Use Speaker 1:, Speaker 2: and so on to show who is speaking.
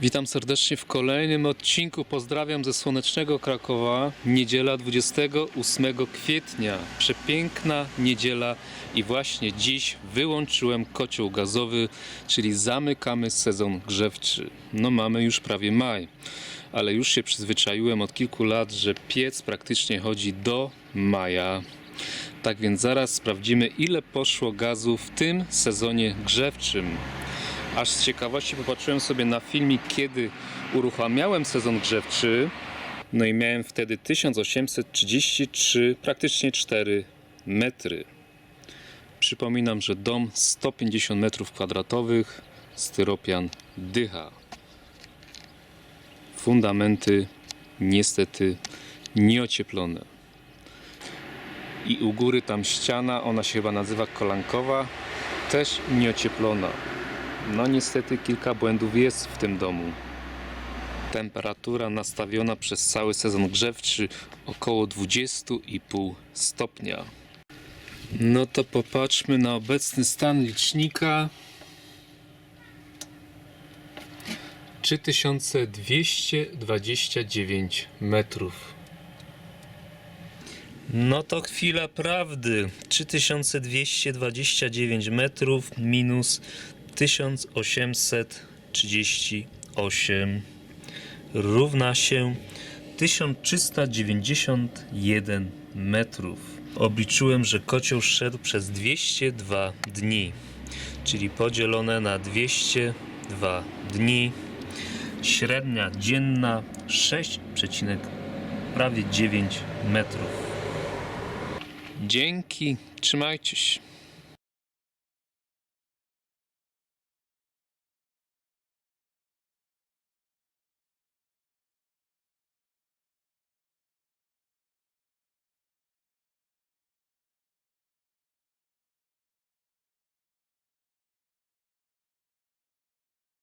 Speaker 1: Witam serdecznie w kolejnym odcinku. Pozdrawiam ze słonecznego Krakowa. Niedziela 28 kwietnia. Przepiękna niedziela i właśnie dziś wyłączyłem kocioł gazowy, czyli zamykamy sezon grzewczy. No mamy już prawie maj, ale już się przyzwyczaiłem od kilku lat, że piec praktycznie chodzi do maja. Tak więc zaraz sprawdzimy ile poszło gazu w tym sezonie grzewczym. Aż z ciekawości popatrzyłem sobie na filmik, kiedy uruchamiałem sezon grzewczy. No i miałem wtedy 1833, praktycznie 4 metry. Przypominam, że dom 150 metrów kwadratowych, styropian dycha. Fundamenty niestety nieocieplone. I u góry tam ściana, ona się chyba nazywa kolankowa, też nieocieplona. No niestety kilka błędów jest w tym domu. Temperatura nastawiona przez cały sezon grzewczy około 20,5 stopnia. No to popatrzmy na obecny stan licznika. 3229 metrów. No to chwila prawdy. 3229 metrów minus 1838 równa się 1391 metrów. Obliczyłem, że kocioł szedł przez 202 dni, czyli podzielone na 202 dni. Średnia dzienna 6, prawie 9 metrów. Dzięki, trzymajcie się.